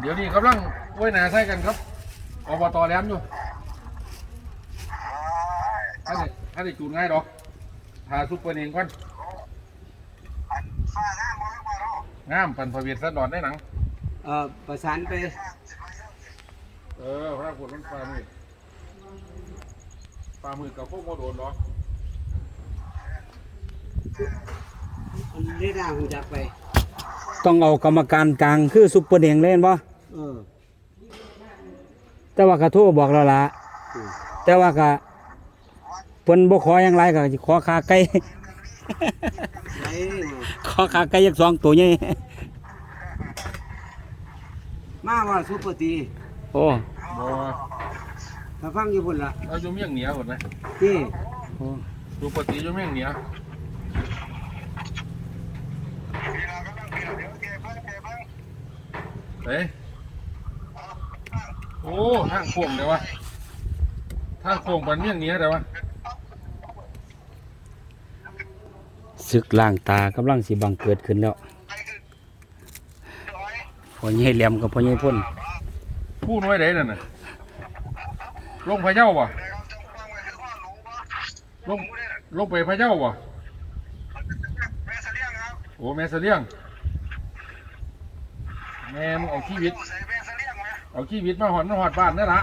เดี๋ยวนี้กำลังไว้หนาใส่กันครับอบตแหลมอยู่ถ้าได้ถ้าได้จูนง่ายดอกทาซุปเปอร์เองก่อนงามปันพเวียดสะดอนได้หนัง เอ่อประสานไป เออพระพุทธมันปลามืดปลามืดกับพวกโมโดนหรอเรียกด่างหูจักไป ต้องเอากรรมการกลางคือซุปเปอร์เดงเล่นบ่เออแต่ว่ากระโทรบอกเราละอืมแต่ว่าก็เพิ่นบ่ขออย่างไรก็สิขอขาไก่ไอ้ขอขาไก่ยักสองตัวใหญ่มาว่าซุปเปอร์ตีโอ้บ่ถ้าฟังอยู่พุ่นละเราอยู่เมียงเหนือหมดนะที่โอ้ดูปกติอยู่เมียงเหนือ เฮ้ยโอ้ทางโค้งเดี๋ยววะทางโค้งปันเมียงเหนือเดี๋ยววะศึกล้างตากำลังสิบังเกิดขึ้นแล้วพ่อใหญ่แหลมกับพ่อใหญ่พ่นพูดไว้ไหนนั่นน่ะลงพะเจ้าบ่ลงลงไปพะเจ้าบ่โอ้แม่เสลียง แม่มึงเอาชีวิตเอาชีวิตมาหอดมาหอดบ้านนี่ละ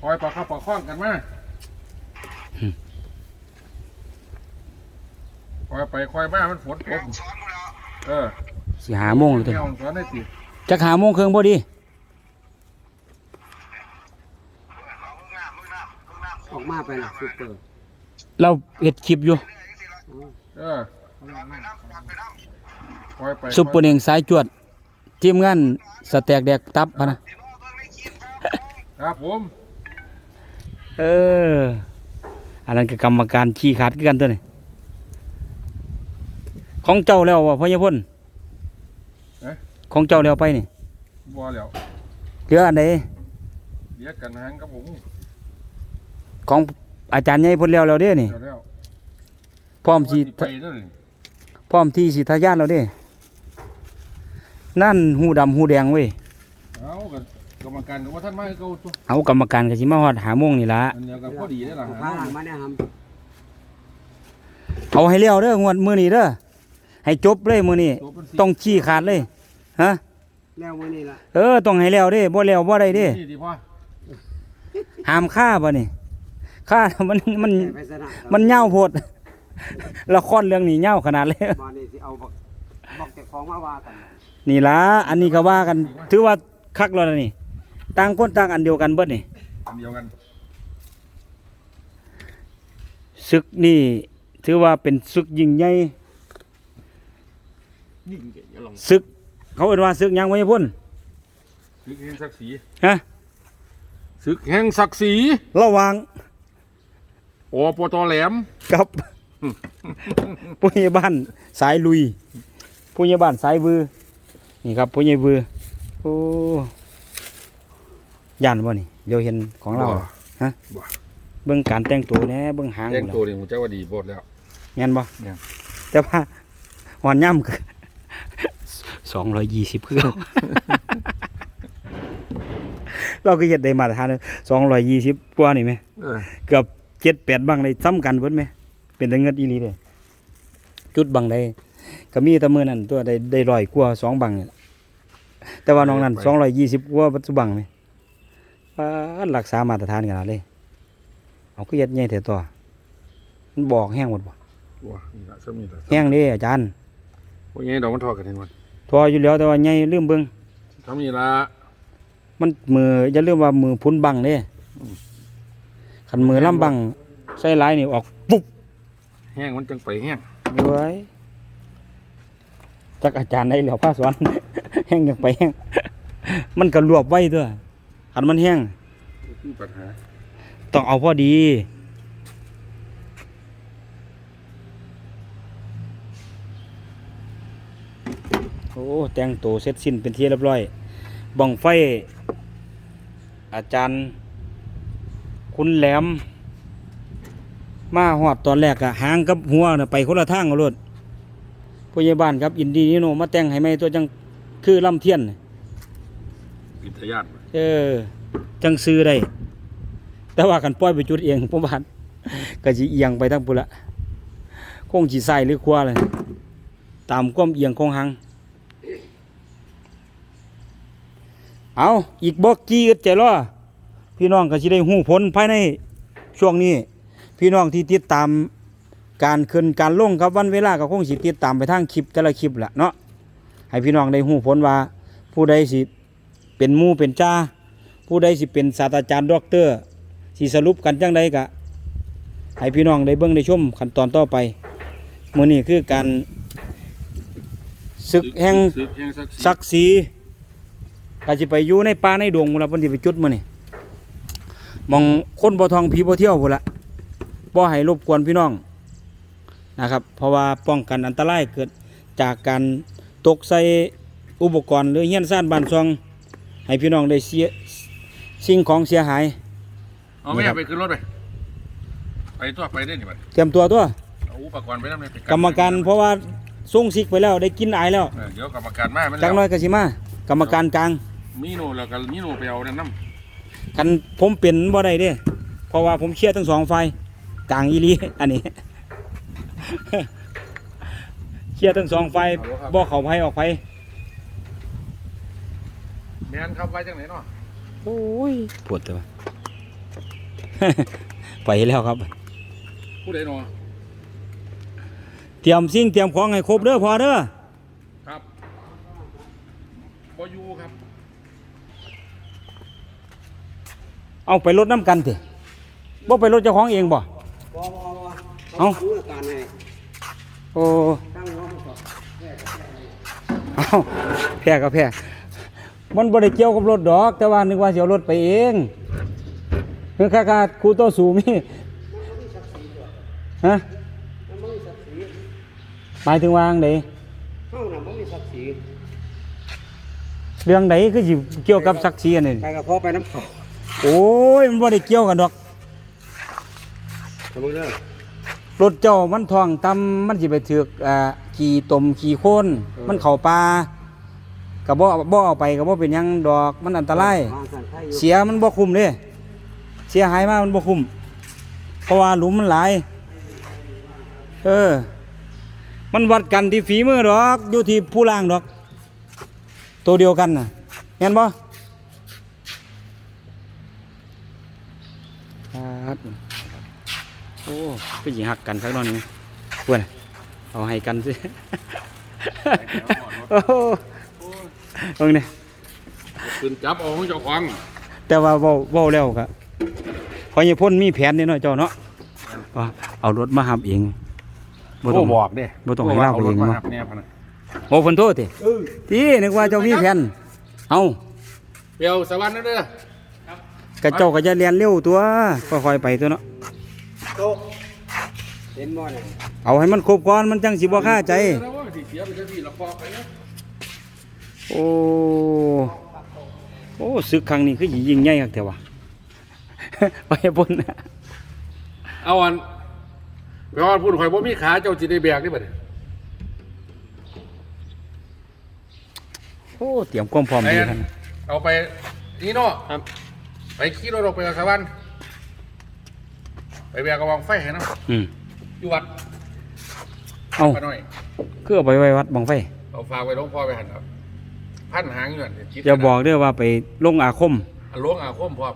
คอยประคับประคองกันมาคอยไปคอยมามันฝนตกเออสิหาโมงแล้วตัวแมวสอนได้สิจักหาโมงครึ่งพอดีออกมาไปละซุปเปอร์เราเฮ็ดคลิปอยู่ เออคอ ยไปซุปเปอร์เดงสายจวดทีมงานสแต็กแดกตับพะนะครับผมเอออันนั้นก็กรรมการขี้ขาดคือกันตัวนี้ของเจ้าแล้วว่พ่อใหญ่พ่นของเจ้าแล้วไปนี่บัวแล้วเหลืออันใดเรียกกันหางกับผมของอาจารย์ใหญ่พ่นแล้วแล้วเด้นี่เดี๋ยวแล้วพร้อมสิว่าไปนั่นนี่พร้อมที่สิทะยานแล้วเด้ นั่นหูดำหูแดงเว้ยเอากันกรรมการกับว่าท่านมาให้เขาตัวเอากรรมการก็สิมาฮอดหาโมงนี่ล่ะอันเดียวกันพอดีได้หลังพาหลังมาเนี่ยครับเอาให้แล้วเด้องวดมื้อนี้เด้อให้จบเลยมื้อนี้ต้องชี้ขาดเลยฮะแล้วมื้อนี้ละเออต้องให้แล้วเด้บ่แล้วบ่ได้เด้นี่ดีพ่อห้ามฆ่าบ่นี่ฆ่ามันมันแก้ไปสนะมันยาวโพดละครเรื่องนี้ยาวขนาดเลยมานี่สิเอาบอก บอกเจ้าของมาว่ากันนี่ล่ะอันนี้ก็ว่ากัน ถือว่าคักแล้วนะนี่ต่างคนต่างอันเดียวกันเบิดนี่อันเดียวกันศึกนี่ถือว่าเป็นศึกยิ่งใหญ่นี่อย่าลองศึก เขาเอ่นว่าศึกหยังไว้พุ่นซึกแห่งศักดิ์ศรีฮะซึกแห่งศักดิ์ศรีระหว่างโอปตแหลม กับ ผู้ใหญ่บ้านสายลุย ผู้ใหญ่บ้านสายวือนี่ครับผู้ใหญ่วือโอ้ย่านบ่นี่เดี๋ยวเห็นของเราฮะบ่ เบิ่งการแต่งตัวแหน่เบิ่งหางแจ้งพุ่นตัวล่ะนี่ผมเจ้าว่าดีโบดแล้ว แม่นบ่แม่น แต่ว่าหอนย่ำคือสองร้อยยี่สิบเพื่อเราก็เฮ็ดได้มาตรฐานสองร้อยยี่สิบกว่านี่ไหม เออเกือบเจ็ดแปดบังเลยซ้ำกันเบิดไหม เป็นแต่เงินอีหลีเลยจุดบังได้ ก็มีแต่มือนั่นตัวได้ได้ร้อยกว่าสองบังนี่ล่ะแต่ว่าน้องนั้นสองร้อยยี่สิบกว่าปัจจุบันไหมว่ารักษามาตรฐานขนาดเลยเอาก็เฮ็ดใหญ่แต่ตัวมันบอกแห้งหมดบ่ว้านี่ละสมีละแห้งเด้อาจารย์พวกนี้ดอกมันทอดกันเห็นมันทออยู่แล้วแต่ว่าใหญ่ลืมเบิ่งทำนี่ละมันมืออย่าลืมว่ามือพุนบังเด้คันมือล่ำบังใส่หลายนี่ออกปุ๊บ แห้งมันจังไปแห้งเว้ย จักอาจารย์ได้แล้วพาสอนแห้งยังไปแห้งมันก็รวบไว้ตัวคันมันแห้งคือปัญหาต้องเอาพอดีโอ้แต่งตัวเสร็จสิ้นเป็นที่เรียบร้อยบังไฟ อาจารย์ คุณแหลม มาหอดตอนแรกอะหางกับหัวน่ะไปคนละทางเอารถ ผู้ผู้ใหญ่บ้านครับ อินดีนิโนมาแต่งให้ไหมตัวจังคือลำเทียนน่ะอิทยานเออ จังซื้อได้ แต่ว่ากันปล่อยไปจุดเองผมว่าก็สิเอียงไปทั้งพุ่นละคงสิใส่หรือขวาเลยตามความเอียงของหัง เอาอีกบอกกี้อึดใจรอพี่น้องก็สิได้หู้ผลภายในช่วงนี้ พี่น้องที่ติดตาม การขึ้นการลงครับวันเวลาก็คงสิติดตามไปทางคลิปแต่ละคลิปแหละเนาะให้พี่น้องได้หู้ผลว่า ผู้ใดสิเป็นหมู่เป็นจ้า ผู้ใดสิเป็นศาสตราจารย์ด็อกเตอร์สิสรุปกันจังใดกะให้พี่น้องได้เบิ่งได้ชมขั้นตอนต่อไปมื้อนี้คือการศึกแห่งศึกแห่งศักดิ์ศรีศักดิ์ศรีก็สิไปอยู่ในป่าในดงพุ่นละเพิ่นสิไปจุดมื้อนี้มองคนบ่ท่องผีบ่เที่ยวพุ่นละบ่ให้รบกวนพี่น้อง นะครับ เพราะว่าป้องกันอันตรายเกิดจากการตกใส่อุปกรณ์หรือเฮียนซ่านบ้านซอง ให้พี่น้องได้เสียสิ่งของเสียหาย เอาแม่ไปขึ้นรถไป ไปตัวไปได้นี่บัดเตรียมตัวตัวเอาอุปกรณ์ไปนำเลยไปกรรมการเพราะว่าส่งซิกไปแล้วได้กินอายแล้วเออเดี๋ยวกรรมการมามันจังน้แล้อยวกสิมากรรมการกลางมีโนแล้วก็มีโนไปเอานั่นน้กันผมเป็นบ่ได้เด้เพราะว่าผมเชียร์ทั้งสองฝ่ายกลางอีหลีอันนี้ เชียร์ทั้งสองฝ่ายบ่เข้าไผออกไผำแม่นครับไว้จังไหนเนาะโอ้ยปวดตัวไปแล้วครับผู้ใดเนาะเตรียมสิ่งเตรียมของให้ครบเด้อพอเด้อครับบ่อยู่ครับ เอาไปรถน้ำกันติบ่ไปรถเจ้าของเองบ่บ่บ่บ่ เอ้าทำการให้โอ้ตั้งหัวมันก่อนเอาแพ้ก็แพ้มันบ่ได้เกี่ยวกับรถดอก แต่ว่านึกว่าสิเอารถไปเองคือค่าค่าครูโตสูมีฮะมันบ่มีศักดิ์ศรีหมายถึงว่าจั่งใดเฮาน่ะบ่มีศักดิ์ศรีเรื่องใดคือสิเกี่ยวกับศักดิ์ศรีอันนี้ไปกับพ่อไปน้ำเขาโอ้ยมันบ่ได้เกี่ยวกันดอกสมมุติเด้อ รถเจ้ามันท้องต่ำมันสิไปถึกอ่าขี่ตมขี่โคนมันเข้าป่าก็บ่บ่เอาไปก็บ่เป็นหยังดอกมันอันตรายวางสันไทยอยู่เสียมันบ่คุ้มเด้เสียหายมากมันบ่คุ้มเพราะว่าหลุมมันหลาย เออ มันวัดกันที่ฝีมือดอกอยู่ที่ผู้ล่างดอก ตัวเดียวกันน่ะเห็นบ่ครับ โอ้ก็ยิงหักกันสักหน่อยหนึงเพื่อนเอาให้กันสิโอ้โหเบิ่งนี่ขึ้นจับเอาของเจ้าของแต่ว่าเว้าเว้าแล้วก็พอใหญ่พ่นมีแผนนี่เนาะเจ้าเนาะว่าเอารถมาหับเองบ่ต้องโบอกเด้บ่ต้องให้เล่าไปเองโทรเนาะมาครับเนี่ยพะนะโอ้เพิ่นโทษติเออที่นึกว่าเจ้ามีแผนเอาเปียวสวรรค์นั่นเด้อกระเจ้าก็จะเรียนเร็วตัวค่อยๆไปตัวเนาะโตะเห็นบ่เนี่ยเอาให้มันครบก่อนมันจังสิบ่ค่าใจ แล้วว่าสิเสียไปจังซี่ละพอไปนะโอ้ โอ้ศึกครั้งนี้คือสิยิ่งใหญ่คักแต่ว่า ไปพุ่นเอาอันไปว่าพูดข่อยบ่มีขาเจ้าสิได้แบกนี่บัดนี้โอ้ เตรียมความพร้อมไอ้ดีอันท่านเอาไปนี่เนาะครับ ไปขี่รถออกไปกับสวรรค์ ไปแบกกระวังไฟให้นะอืมอยู่วัดเอาป้าน้อยคือเอาไปไว้วัดบังไฟเอาฝากไว้หลวงพ่อไปหันครับพันหางอยู่นั่นคิดอย่าบอกเด้อว่าไปลงอาคมอันหลวงอาคมพร้อม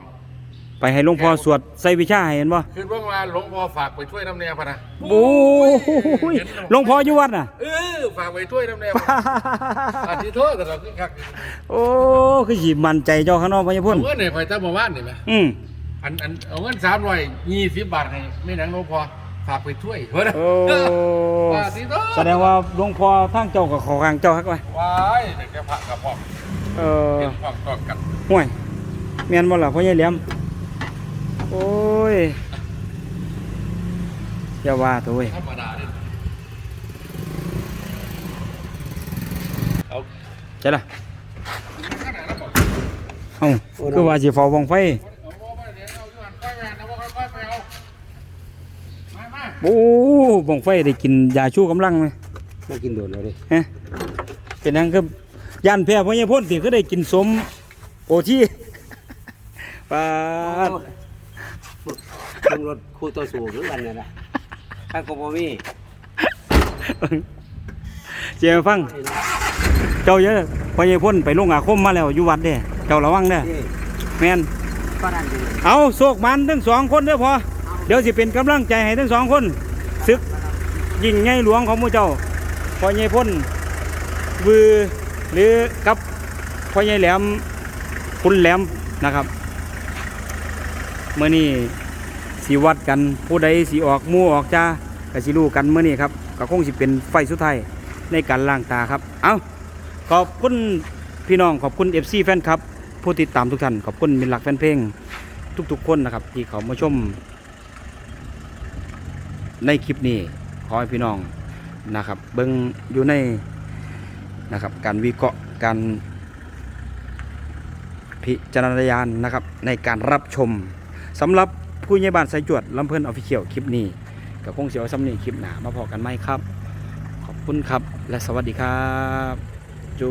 ไปให้หลวงพ่อสวดใส่วิชาให้เห็นบ่คือเบิ่งว่าหลวงพ่อฝากไปช่วยน้ำแนวพะนะโอ้ยหลวงพ่ออยู่วัดน่ะเออฝากไปช่วยน้ำแนวอันที่โทษกันเราคือคักโอ้คือสิมั่นใจเจ้าข้างนอกพญาพุ่นเอาเงินให้ข่อยตั้งหมู่บ้านนี่ไหมอืม อันอันเอาเงินสามร้อยยี่สิบบาทให้ไม่นังหลวงพ่อฝากไปช่วยเฮ้ยโอ้ฝากที่โทษแสดงว่าหลวงพ่อทางเจ้ากับขอข้างเจ้าฮักไว้ว้ายแต่แกพระกับพ่อเออเป็นพ่อต้องกันห่วยแม่นบ่ล่ะพ่อใหญ่เหลี่ยมโอ้ยอย่าว่าตัวเว้ยธรรมดาเนี่ยเอาใช่ล่ะขนาดนั้นบอกเอ้าคือว่าสิเฝ้าบังไฟ โอ้บังไฟได้กินยาชูกำลังไหมมากินโดนแล้วดิฮะเป็นหยังคือยันแพ้พ่อใหญ่พ่นสิก็ได้กินสมโอที่ปาดลงรถคู่ต่อสู้คือกันนั่นแหละถ้าก็บ่มีเจียฟัง เจ้าเยอะพ่อใหญ่พ่นไปลงอาคมมาแล้วอยู่วัดเด้เจ้าระวังเด้อนี่แม่นก็นั่นดิเอาโศกมันทั้งสองคนเด้อพอ เดี๋ยวสิเป็นกำลังใจให้ทั้งสองคนศึกยิ่งใหญ่หลวงของมูเจ้าพ่อใหญ่พ่นวือหรือกับพ่อใหญ่แหลมคุณแหลมนะครับเมื่อนี้สีวัดกันผู้ใดสีออกมู่ออกจ้าก็สิรู้กันเมื่อนี้ครับก็คงสิเป็นไฟสุดท้ายในการล้างตาครับ เอาขอบคุณพี่น้องขอบคุณ FC แฟนครับผู้ติดตามทุกท่านขอบคุณมิตรหลักแฟนเพลงทุกๆคนนะครับที่เขามาชม ในคลิปนี้ขอให้พี่น้องนะครับ เบิ้งอยู่ในนะครับการวิเคราะห์การพิจารณาญาณนะครับในการรับชมสำหรับผู้ใหญ่บ้านสายจวดลำเพลินออฟฟิเชียลคลิปนี้ก็คงเสียวสำนีคลิปหนามาพอกันไหมครับ ขอบคุณครับและสวัสดีครับจู